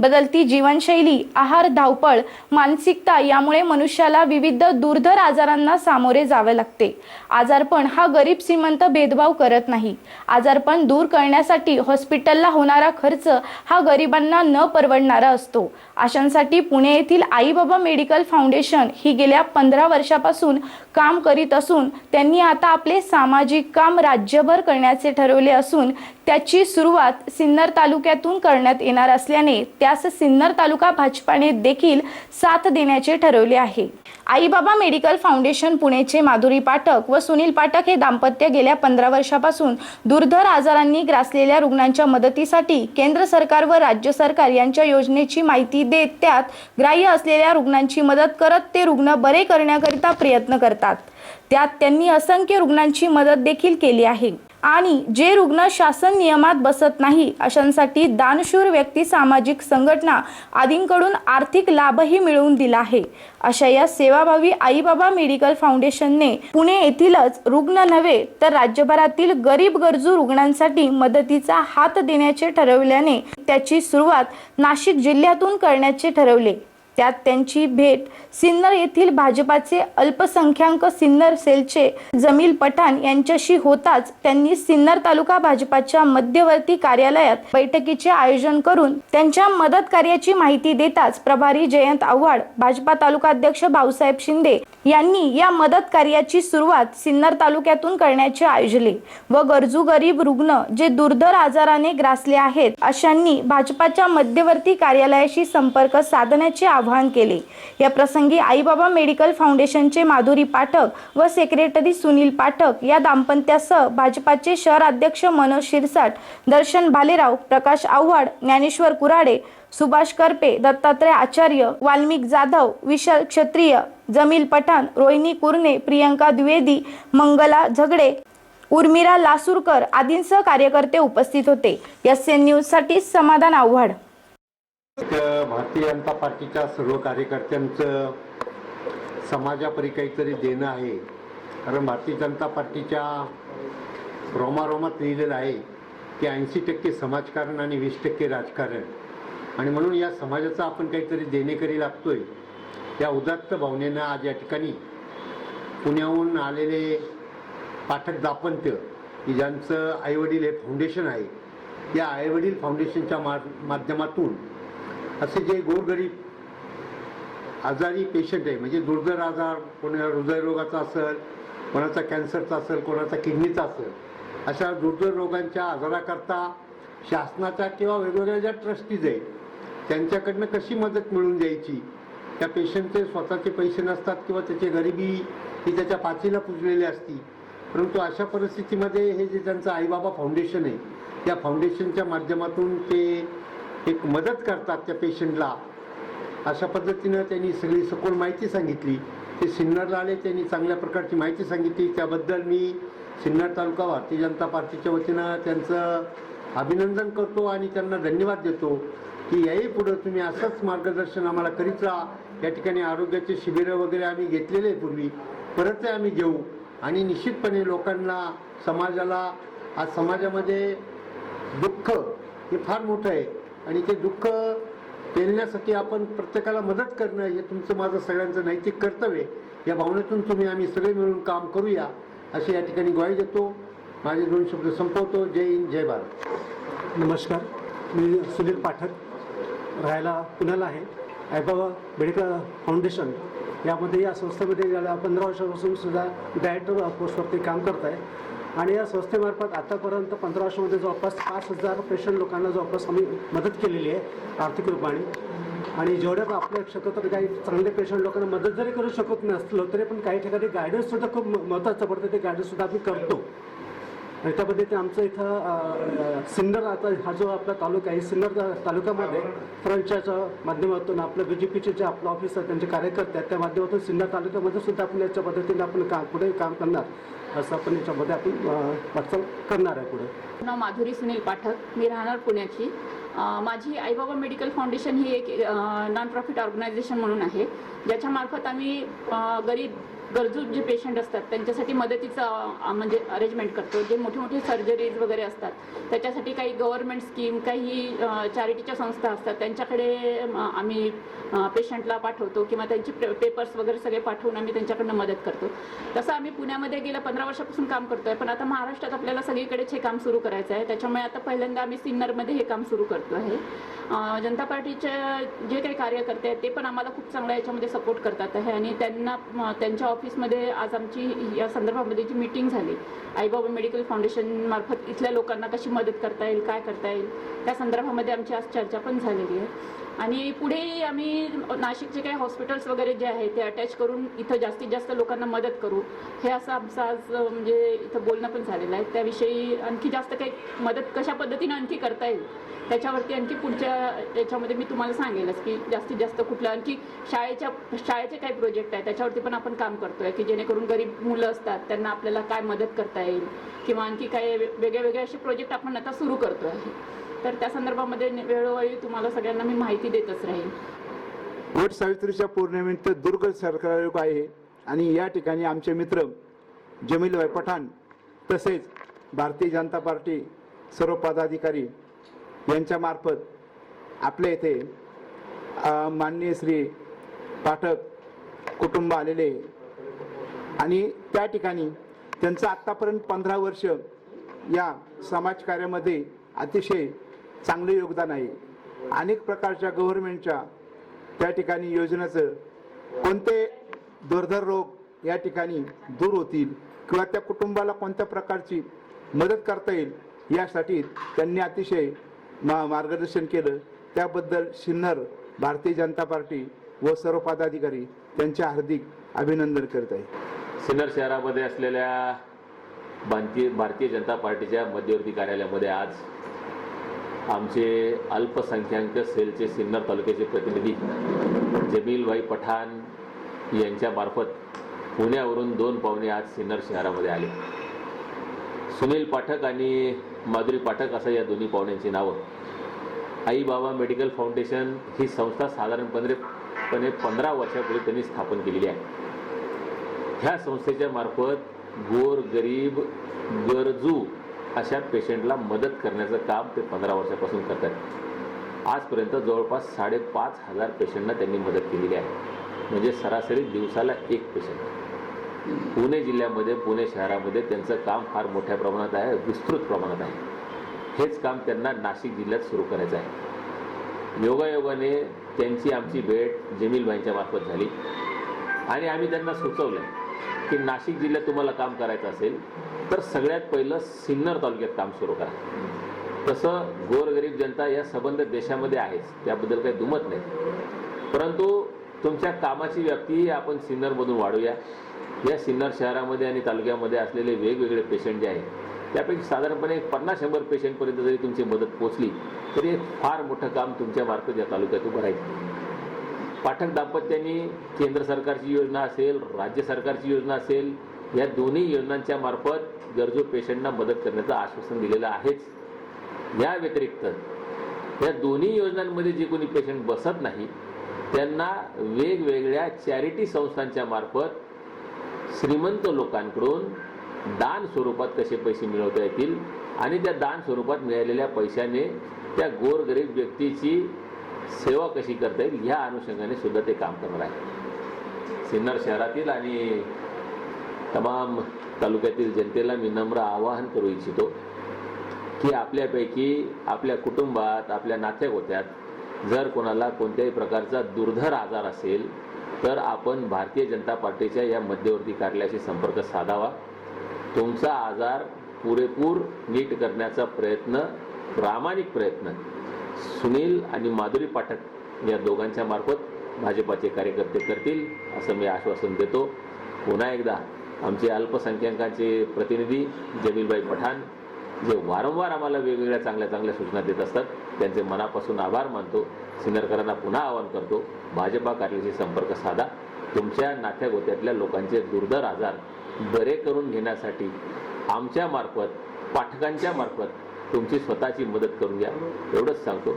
बदलती जीवनशैली आहार धावपळ मानसिकता यामुळे मनुष्याला विविध दुर्धर आजारांना सामोरे जावे लागते. आजारपण हा गरीब श्रीमंत भेदभाव करत नाही. आजारपण दूर करण्यासाठी हॉस्पिटलला होणारा खर्च हा गरिबांना न परवडणारा असतो. अशांसाठी पुणे येथील आईबाबा मेडिकल फाउंडेशन ही गेल्या पंधरा वर्षापासून काम करीत असून त्यांनी आता आपले सामाजिक काम राज्यभर करण्याचे ठरवले असून त्याची सुरुवात सिन्नर तालुक्यातून करण्यात येणार असल्याने त्या त्यास सिन्नर तालुका भाजपाने देखील साथ देण्याचे ठरवले आहे. आईबाबा मेडिकल फाउंडेशन पुणेचे माधुरी पाठक व सुनील पाठक हे दाम्पत्य गेल्या पंधरा वर्षापासून दुर्धर आजारांनी ग्रासलेल्या रुग्णांच्या मदतीसाठी केंद्र सरकार व राज्य सरकार यांच्या योजनेची माहिती देत त्यात ग्राह्य असलेल्या रुग्णांची मदत करत ते रुग्ण बरे करण्याकरिता प्रयत्न करतात. त्यात त्यांनी असंख्य रुग्णांची मदत देखील केली आहे. आणि जे रुग्ण शासन नियमात बसत नाही अशांसाठी दानशूर व्यक्ती सामाजिक संघटना आदींकडून आर्थिक लाभही मिळवून दिला आहे. अशा या सेवाभावी आईबाबा मेडिकल फाउंडेशनने पुणे येथीलच रुग्ण नव्हे तर राज्यभरातील गरीब गरजू रुग्णांसाठी मदतीचा हात देण्याचे ठरवल्याने त्याची सुरुवात नाशिक जिल्ह्यातून करण्याचे ठरवले. त्यात त्यांची भेट सिन्नर येथील भाजपाचे अल्पसंख्याक सिन्नर सेलचे जमील पठाण यांच्याशी होताच त्यांनी सिन्नर तालुका भाजपाच्या मध्यवर्ती कार्यालयात बैठकीचे आयोजन करून त्यांच्या मदत कार्याची माहिती देताच प्रभारी जयंत आव्हाड भाजपा तालुकाध्यक्ष भाऊसाहेब शिंदे यांनी या मदत कार्याची सुरुवात सिन्नर तालुक्यातून करण्याचे आयोजले व गरजू गरीब रुग्ण जे दुर्धर आजाराने ग्रासले आहेत अशांनी भाजपाच्या मध्यवर्ती कार्यालयाशी संपर्क साधण्याचे आवाहन आवाहन केले. या प्रसंगी आईबाबा मेडिकल फाउंडेशनचे माधुरी पाठक व सेक्रेटरी सुनील पाठक या दाम्पत्यासह भाजपाचे शहर अध्यक्ष मनोज शिरसाट दर्शन भालेराव प्रकाश आव्हाड ज्ञानेश्वर कुराडे सुभाष करपे दत्तात्रय आचार्य वाल्मिक जाधव विशाल क्षत्रिय जमील पठाण रोहिणी कुरणे प्रियंका द्विवेदी मंगला झगडे उर्मिरा लासूरकर आदींसह कार्यकर्ते उपस्थित होते. एस एन न्यूजसाठी समाधान आव्हाड. भारतीय जनता पार्टीच्या सर्व कार्यकर्त्यांचं समाजापरी काहीतरी देणं आहे. कारण भारतीय जनता पार्टीच्या रोमारोमात लिहिलेलं आहे की ऐंशी टक्के समाजकारण आणि वीस टक्के राजकारण. आणि म्हणून या समाजाचा आपण काहीतरी देणेकरी लागतोय. या उदात्त भावनेनं आज या ठिकाणी पुण्याहून आलेले पाठक दापंत्य की ज्यांचं आईवडील हे फाउंडेशन आहे या आईवडील फाउंडेशनच्या मा माध्यमातून असे जे गोरगरीब आजारी पेशंट आहे म्हणजे दुर्धर आजार कोणा हृदयरोगाचा असेल कोणाचा कॅन्सरचा असेल कोणाचा किडनीचा असेल अशा दुर्धर रोगांच्या आजाराकरता शासनाच्या किंवा वेगवेगळ्या ज्या ट्रस्टीज आहेत त्यांच्याकडनं कशी मदत मिळून द्यायची? त्या पेशंटचे स्वतःचे पैसे नसतात किंवा त्याची गरिबी ही त्याच्या पाचीला पुजलेली असती. परंतु अशा परिस्थितीमध्ये हे जे त्यांचं आईबाबा फाउंडेशन आहे त्या फाउंडेशनच्या माध्यमातून ते एक मदत करतात त्या पेशंटला. अशा पद्धतीनं त्यांनी सगळी सखोल माहिती सांगितली. ते सिन्नरला आले त्यांनी चांगल्या प्रकारची माहिती सांगितली. त्याबद्दल मी सिन्नर तालुका भारतीय जनता पार्टीच्या वतीनं त्यांचं अभिनंदन करतो आणि त्यांना धन्यवाद देतो की याही पुढं तुम्ही असंच मार्गदर्शन आम्हाला करीत राहा. या ठिकाणी आरोग्याचे शिबिरं वगैरे आम्ही घेतलेले आहे पूर्वी. परत आम्ही घेऊ. आणि निश्चितपणे लोकांना समाजाला आज समाजामध्ये दुःख हे फार मोठं आहे. आणि ते दुःख पेलण्यासाठी आपण प्रत्येकाला मदत करणं हे तुमचं माझं सगळ्यांचं नैतिक कर्तव्य या भावनेतून तुम्ही आम्ही सगळे मिळून काम करूया असे या ठिकाणी ग्वाही देतो. माझे दोन शब्द संपवतो. जय हिंद जय भारत. नमस्कार. मी सुनील पाठक. राहायला पुण्याला आहे. Aaibaba medical foundation. यामध्ये या संस्थेमध्ये गेल्या पंधरा वर्षापासून सुद्धा डायरेक्टर पोस्टवरती काम करत आहे आणि या संस्थेमार्फत आतापर्यंत पंधरा वर्षामध्ये जवळपास पाच हजार पेशंट लोकांना जवळपास आम्ही मदत केलेली आहे आर्थिक रूपाने. आणि जेवढ्या आपल्या शकतो काही चांगले पेशंट लोकांना मदत जरी करू शकत नसलो तरी पण काही ठिकाणी गायडन्ससुद्धा खूप महत्त्वाचं पडतं. ते गायडन्ससुद्धा आम्ही करतो. आणि ते आमचं इथं सिन्नर आता हा जो आपला तालुका आहे सिन्नर तालुक्यामध्ये फ्रंटच्या माध्यमातून आपलं बी जे पीचे जे आपलं ऑफिस आहे त्यांचे कार्यकर्ते आहेत त्या माध्यमातून सिन्नर तालुक्यामध्ये सुद्धा आपण याच्या पद्धतीने आपण काम पुढे काम करणार असं आपण याच्यामध्ये आपण वाटचाल करणार आहे पुढे. नाव माधुरी सुनील पाठक मी राहणार पुण्याची. माझी आईबाबा मेडिकल फाउंडेशन ही एक नॉन प्रॉफिट ऑर्गनायझेशन म्हणून आहे ज्याच्यामार्फत आम्ही गरीब गरजू जे पेशंट असतात त्यांच्यासाठी मदतीचं म्हणजे अरेंजमेंट करतो. जे मोठे मोठे सर्जरीज वगैरे असतात त्याच्यासाठी काही गव्हर्नमेंट स्कीम काही चॅरिटीच्या संस्था असतात त्यांच्याकडे आम्ही पेशंटला पाठवतो किंवा त्यांचे पेपर्स वगैरे सगळे पाठवून आम्ही त्यांच्याकडनं मदत करतो. तसं आम्ही पुण्यामध्ये गेल्या पंधरा वर्षापासून काम करतोय पण आता महाराष्ट्रात आपल्याला सगळीकडेच हे काम सुरू करायचं आहे. त्याच्यामुळे आता पहिल्यांदा आम्ही सिन्नरमध्ये हे काम सुरू करतो आहे. जनता पार्टीचे जे काही कार्यकर्ते आहेत ते पण आम्हाला खूप चांगला याच्यामध्ये सपोर्ट करतात आहे आणि त्यांना त्यांच्या ऑफिसमध्ये आज आमची या संदर्भामध्ये जी मीटिंग झाली आईबाबा मेडिकल फाउंडेशनमार्फत इथल्या लोकांना कशी मदत करता येईल काय करता येईल त्या संदर्भामध्ये आमची आज चर्चा पण झालेली आहे. आणि पुढे आम्ही नाशिकचे काही हॉस्पिटल्स वगैरे जे आहे ते अटॅच करून इथं जास्तीत जास्त लोकांना मदत करू हे असं आमचं आज म्हणजे इथं बोलणं पण झालेलं आहे. त्याविषयी आणखी जास्त काही मदत कशा पद्धतीनं आणखी करता येईल त्याच्यावरती आणखी पुढच्या याच्यामध्ये मी तुम्हाला सांगेलच की जास्तीत जास्त कुठलं आणखी शाळेच्या शाळेचे काही प्रोजेक्ट आहे त्याच्यावरती पण आपण काम करतो. करतोय की जेणेकरून गरीब मुलं असतात त्यांना आपल्याला काय मदत करता येईल? किंवा आणखी काही वेगळे वेगळे असे प्रोजेक्ट आपण आता सुरू करतो आहे तर त्या संदर्भामध्ये वेळोवेळी तुम्हाला सगळ्यांना मी माहिती देतच राहील वट सावित्रीच्या पौर्णिमेनिमित्त दुर्ग सरकार आहे आणि या ठिकाणी आमचे मित्र जमीलभाई पठाण तसेच भारतीय जनता पार्टी सर्व पदाधिकारी यांच्यामार्फत आपल्या इथे माननीय श्री पाठक कुटुंब आलेले आणि त्या ठिकाणी त्यांचं आत्तापर्यंत पंधरा वर्ष या समाजकार्यामध्ये अतिशय चांगलं योगदान आहे. अनेक प्रकारच्या गव्हर्नमेंटच्या त्या ठिकाणी योजनेचं कोणते दुर्धर रोग या ठिकाणी दूर होतील किंवा त्या कुटुंबाला कोणत्या प्रकारची मदत करता येईल यासाठी त्यांनी अतिशय मा मार्गदर्शन केलं. त्याबद्दल सिन्नर भारतीय जनता पार्टी व सर्व पदाधिकारी त्यांचे हार्दिक अभिनंदन करत आहे सिन्नर शहरामध्ये असलेल्या भारतीय भारतीय जनता पार्टीच्या मध्यवर्ती कार्यालयामध्ये आज आमचे अल्पसंख्याक सेलचे सिन्नर तालुक्याचे प्रतिनिधी जमीलभाई पठाण यांच्यामार्फत पुण्यावरून दोन पाहुणे आज सिन्नर शहरामध्ये आले. सुनील पाठक आणि माधुरी पाठक असं या दोन्ही पाहुण्यांची नावं. आई बाबा मेडिकल फाउंडेशन ही संस्था साधारणपणे पणे पंधरा वर्षापूर्वी त्यांनी स्थापन केलेली आहे. ह्या संस्थेच्या मार्फत गोर गरीब गरजू अशा पेशंटला मदत करण्याचं काम ते पंधरा वर्षापासून करतात. आजपर्यंत जवळपास साडेपाच हजार पेशंटना त्यांनी मदत केलेली आहे. म्हणजे सरासरी दिवसाला एक पेशंट. पुणे जिल्ह्यामध्ये पुणे शहरामध्ये त्यांचं काम फार मोठ्या प्रमाणात आहे विस्तृत प्रमाणात आहे. हेच काम त्यांना नाशिक जिल्ह्यात सुरू करायचं आहे. योगायोगाने त्यांची आमची भेट जमीलबाईंच्या मार्फत झाली. आणि आम्ही त्यांना सुचवलं की नाशिक जिल्ह्यात तुम्हाला काम करायचं असेल तर सगळ्यात पहिलं सिन्नर तालुक्यात काम सुरू करा. तसं गोरगरीब जनता या संबंध देशामध्ये आहेच त्याबद्दल काही दुमत नाही. परंतु तुमच्या कामाची व्याप्ती आपण सिन्नरमधून वाढूया. या सिन्नर शहरामध्ये आणि तालुक्यामध्ये असलेले वेगवेगळे पेशंट जे आहेत त्यापैकी साधारणपणे एक पन्नास शंभर पेशंटपर्यंत जरी तुमची मदत पोचली तरी एक फार मोठं काम तुमच्या मार्फत या तालुक्यात उभं राहील. पाठक दाम्पत्यांनी केंद्र सरकारची योजना असेल राज्य सरकारची योजना असेल या दोन्ही योजनांच्या मार्फत गरजू पेशंटना मदत करण्याचं आश्वासन दिलेलं आहेच. या व्यतिरिक्त या दोन्ही योजनांमध्ये जे कोणी पेशंट बसत नाही त्यांना वेगवेगळ्या चॅरिटी संस्थांच्या मार्फत श्रीमंत लोकांकडून दान स्वरूपात कसे पैसे मिळवता येतील आणि त्या दान स्वरूपात मिळालेल्या पैशाने त्या गोरगरीब व्यक्तीची सेवा कशी करता येईल ह्या अनुषंगाने सुद्धा ते काम करणार आहे. सिन्नर शहरातील आणि तमाम तालुक्यातील जनतेला मी नम्र आवाहन करू इच्छितो की आपल्यापैकी आपल्या कुटुंबात आपल्या नातेगोत्यात जर कोणाला कोणत्याही प्रकारचा दुर्धर आजार असेल तर आपण भारतीय जनता पार्टीच्या या मध्यवर्ती कार्यालयाशी संपर्क साधावा. तुमचा आजार पुरेपूर नीट करण्याचा प्रयत्न प्रामाणिक प्रयत्न सुनील आणि माधुरी पाठक या दोघांच्या मार्फत भाजपाचे कार्यकर्ते करतील असं मी आश्वासन देतो. पुन्हा एकदा आमचे अल्पसंख्याकांचे प्रतिनिधी जमीलबाई पठाण जे वारंवार आम्हाला वेगवेगळ्या चांगल्या चांगल्या सूचना देत असतात त्यांचे मनापासून आभार मानतो. सिन्नरकरांना पुन्हा आवाहन करतो भाजपा कार्यालयाशी संपर्क साधा. तुमच्या नात्यागोत्यातल्या लोकांचे दुर्धर आजार बरे करून घेण्यासाठी आमच्या मार्फत पाठकांच्या मार्फत तुमची स्वतःची मदत करून घ्या एवढंच सांगतो.